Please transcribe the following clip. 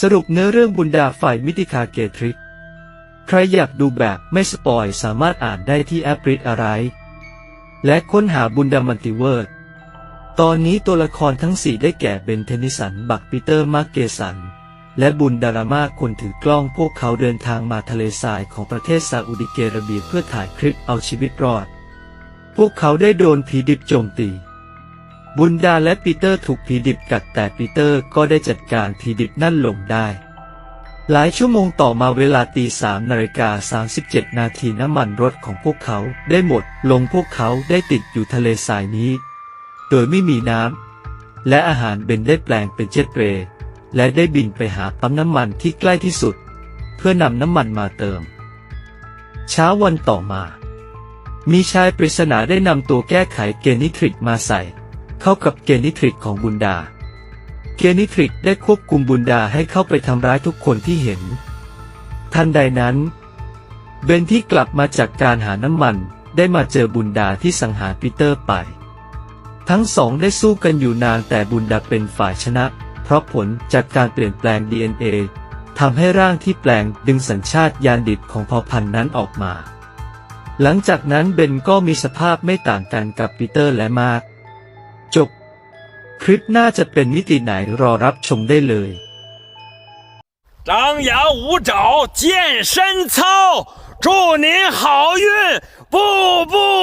สรุปเนื้อเรื่องบุญดาฝ่ายมิติคาเกทริก ใครอยากดูแบบไม่สปอยสามารถอ่านได้ที่แอปริดอะไร และค้นหาบุญดามันติเวิร์ดตอนนี้ตัวละครทั้งสี่ได้แก่เบนเทนิสัน บักปีเตอร์มาร์เกสัน และบุญดารามาคนถือกล้องพวกเขาเดินทางมาทะเลทรายของประเทศซาอุดิเกระเบียเพื่อถ่ายคลิปเอาชีวิตรอด พวกเขาได้โดนผีดิบโจมตี บุนดาและปีเตอร์ถูกผีดิบกัดแต่ปีเตอร์ก็ได้จัดการผีดิบนั่นลงได้ หลายชั่วโมงต่อมาเวลาตีสามนาฬิกา37นาทีน้ำมันรถของพวกเขาได้หมดลงพวกเขาได้ติดอยู่ทะเลทรายนี้ โดยไม่มีน้ำและอาหารเบนได้แปลงเป็นเจ็ตเรย์และได้บินไปหาปั๊มน้ำมันที่ใกล้ที่สุด เพื่อนำน้ำมันมาเติม เช้าวันต่อมา มีชายปริศนาได้นำตัวแก้ไขเกนิทริกมาใส่ เข้ากับเกนิทริกของบุนดา เกนิทริกได้ควบคุมบุนดาให้เข้าไปทำร้ายทุกคนที่เห็น ทันใดนั้น เบนที่กลับมาจากการหาน้ำมันได้มาเจอบุนดาที่สังหารปีเตอร์ไป ทั้งสองได้สู้กันอยู่นานแต่บุนดาเป็นฝ่ายชนะ เพราะผลจากการเปลี่ยนแปลง DNA ทำให้ร่างที่แปลงดึงสัญชาตญาณดิบของเผ่าพันธุ์นั้นออกมา หลังจากนั้นเบนก็มีสภาพไม่ต่างกันกับปีเตอร์และมาร์คจบ คลิปน่าจะเป็นมิติไหนรอรับชมได้เลย 张牙舞爪，健身操，祝您好运，步步高，楼台。